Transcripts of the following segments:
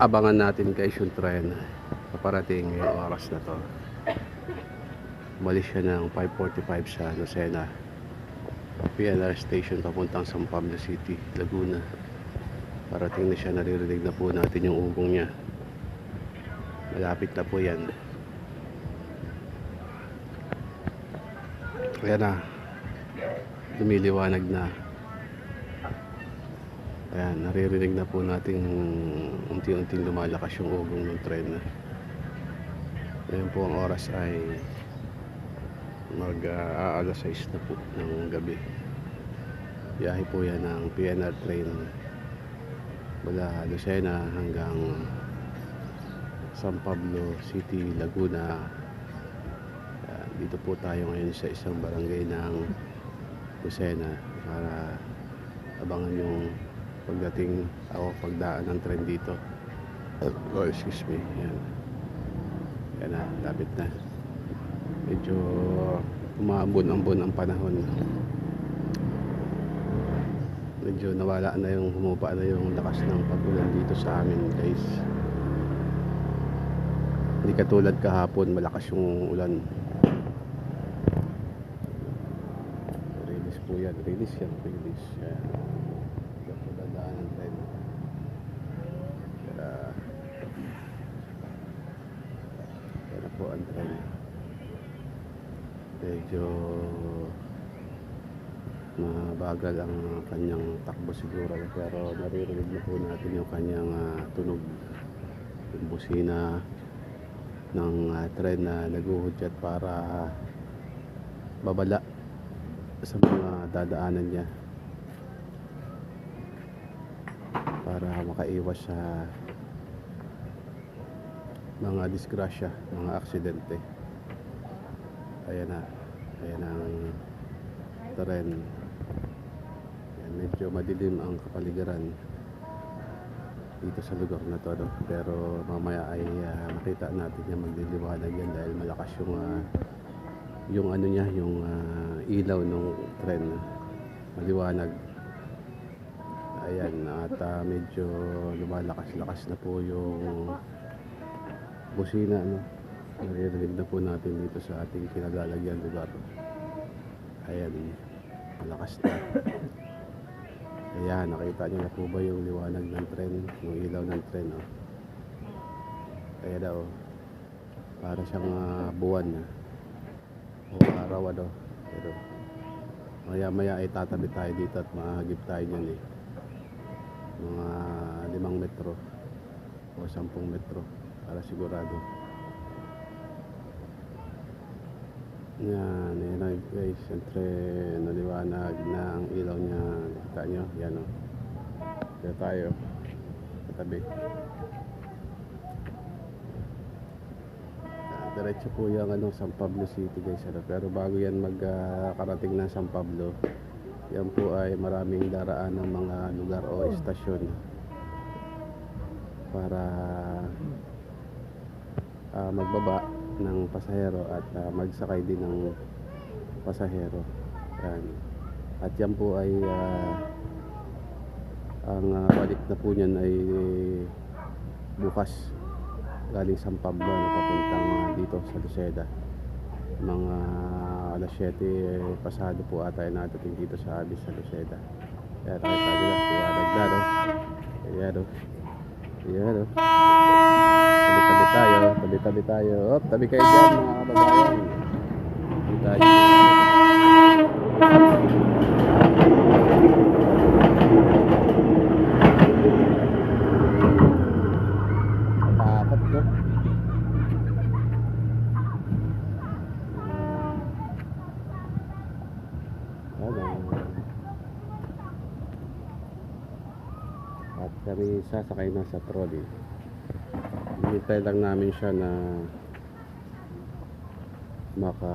abangan natin guys yung tren paparating ngayong oras na to. Umalis siya ng 5.45 sa Lucena. PNR station papuntang San Pablo City, Laguna. Parating na siya naririnig na po natin yung ugong niya. Malapit na po yan. Kaya na. Lumiliwanag na Ayan, naririnig na po natin unti-unting lumalakas yung ugong ng tren. Ngayon po ang oras ay mag uh, alas 6 na po ng gabi. Biyahe po yan ng PNR train mula Lucena hanggang San Pablo City, Laguna. Ayan, dito po tayo ngayon sa isang barangay ng Lucena para abangan yung pagdating ako pagdaan ng tren dito. Oh excuse me. Yan yan na lapit na. Medyo umambon-ambon ang panahon. Medyo nawala na yung humupa na yung lakas ng pagulan dito sa amin guys. Hindi katulad kahapon malakas yung ulan. Release po yan. Release yan release. Yan dadaan ng na po ang tren medyo mabagal ang kanyang takbo siguro pero naririnig na po natin yung kanyang ah, tunog. Yung busina ng ah, tren na naguhudyat para babala sa mga dadaanan niya para makaiwas sa mga disgrasya, mga aksidente. Ayan na. Ayan ang tren. Ayan, medyo madilim ang kapaligiran dito sa lugar na to. No? Pero mamaya ay ah, makita natin yung magliliwanag yan dahil malakas yung ah, yung ano niya, yung ah, ilaw ng tren. Maliwanag. Ayan, at ah, medyo lumalakas-lakas na po yung busina, no? Naririnig na po natin dito sa ating kinalalagyan lugar. Ayan, malakas na. Ayan, nakita niyo na po ba yung liwanag ng tren, yung ilaw ng tren, oh. Ayan daw, para siyang ah, buwan na. O araw, ano. Pero, maya maya ay tatabi tayo dito at mahagip tayo niyan eh mga limang metro o sampung metro para sigurado. Yan yan na guys siyempre naliwanag na ang ilaw niya. Nakita nyo yan o kaya tayo katabi Ah, diretso po yung ano, San Pablo City guys ano. pero bago yan magkarating ng San Pablo yan po ay maraming daraan ng mga lugar o estasyon para ah, magbaba ng pasahero at ah, magsakay din ng pasahero. Yan. At yan po ay ah, ang ah, balik na po niyan ay bukas galing San Pablo na papuntang dito sa Luceda mga alas 7 pasado po ata ay nadating dito sa amin sa Luceda. Kaya nakita nila, liwanag na, no? Ayan, no? Ayan, no? Tabi-tabi tayo, tabi-tabi tayo. Oh, tabi kayo dyan, mga kababayan. Tabi tayo. Takot, no? At kami sasakay na sa trolley. Hinintay lang namin siya na maka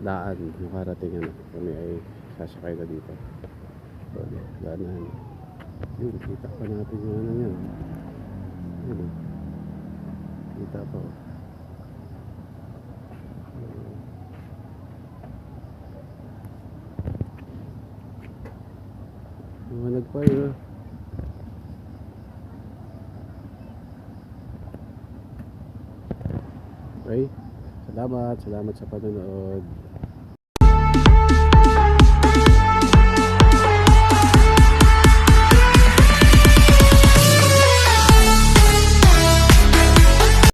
daan makarating ano kami ay sasakay na dito trolley daanan yun kita pa natin yung ano yun oh. kita pa oh. Mamanag pa yun. Okay. Salamat. Salamat sa panonood.